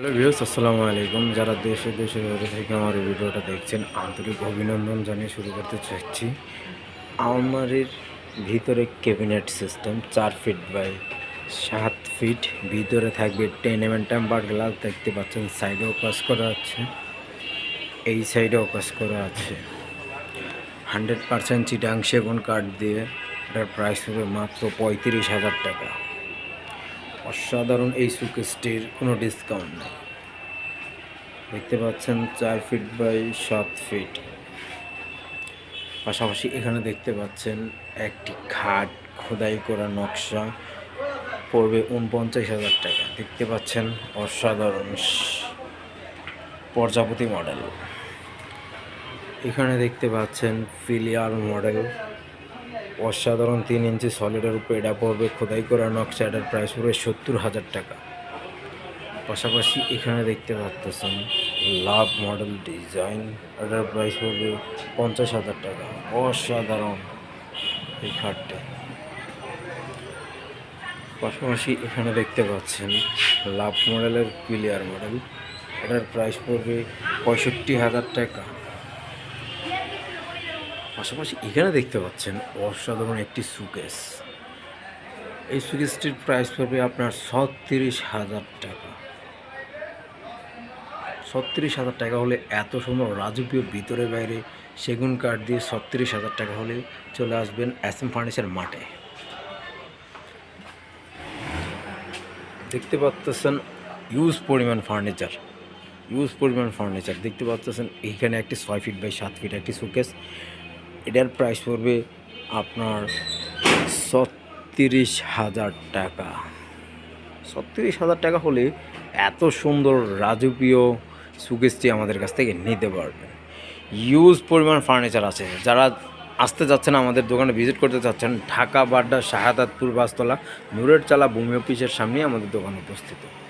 Hello views আসসালামু আলাইকুম। যারা দেশে, দেশের বাইরে থেকে আমার এই ভিডিওটা দেখছেন, আন্তরিক অভিনন্দন জানিয়ে শুরু করতে চাচ্ছি। আলমারির ভিতরে ক্যাবিনেট সিস্টেম, চার ফিট বাই সাত ফিট। ভিতরে থাকবে টেন এম টেম্পার গ্লাস, দেখতে পাচ্ছেন সাইডেও কাজ করা আছে। এই সাইডেও কাজ করা আছে। হান্ড্রেড পার্সেন্ট চিটাং সেগুন কাঠ দিয়ে এটার প্রাইস হবে মাত্র পঁয়ত্রিশ হাজার টাকা। অসাধারণ এই সুকেসটির কোনো ডিসকাউন্ট নেই। দেখতে পাচ্ছেন চার ফিট বাই সাত ফিট পাশাপাশি এখানে দেখতে পাচ্ছেন একটি খাট, খোদাই করা নকশা। পড়বে উনপঞ্চাশ হাজার টাকা। দেখতে পাচ্ছেন অসাধারণ প্রজাপতি মডেল এখানে দেখতে পাচ্ছেন ফিলিয়ার মডেল অসাধারণ তিন ইঞ্চি সলিডের উপরে এটা পড়বে। খোদাই করা নকশা, এটার প্রাইস পড়বে সত্তর হাজার টাকা। পাশাপাশি এখানে দেখতে পাচ্ছেন লাভ মডেল ডিজাইন এটার প্রাইস পড়বে পঞ্চাশ হাজার টাকা। অসাধারণ এই খাটটা। পাশাপাশি এখানে দেখতে পাচ্ছেন লাভ মডেলের ক্লিয়ার মডেল এটার প্রাইস পড়বে পঁয়ষট্টি হাজার টাকা। পাশাপাশি এখানে দেখতে পাচ্ছেন অসাধারণ একটি সুকেস এই সুকেসটির প্রাইস পড়বে আপনার ছত্রিশ হাজার টাকা। ছত্রিশ হাজার টাকা হলে এত সুন্দর রাজকীয় ভিতরে বাইরে সেগুন কাঠ দিয়ে ছত্রিশ হাজার টাকা হলে চলে আসবেন এম ফার্নিচার মাঠে। দেখতে পাচ্ছেন ইউজ পরিমাণ ফার্নিচার ইউজ পরিমাণ ফার্নিচার দেখতে পাচ্ছেন এইখানে একটি ছয় ফিট বাই সাত ফিট একটি সুকেস এটার প্রাইস পড়বে আপনার ছত্রিশ হাজার টাকা। ছত্রিশ হাজার টাকা হলে এত সুন্দর রাজকীয় সুকেসটি আমাদের কাছ থেকে নিতে পারবেন। ইউজ পরিমাণ ফার্নিচার আছে। যারা আসতে যাচ্ছেন আমাদের দোকানে ভিজিট করতে চাচ্ছেন ঢাকা, বাড্ডা, শাহাদাতপুর, বাসতলা, নূরের চালা, ভূমি অফিসের সামনেই আমাদের দোকান উপস্থিত।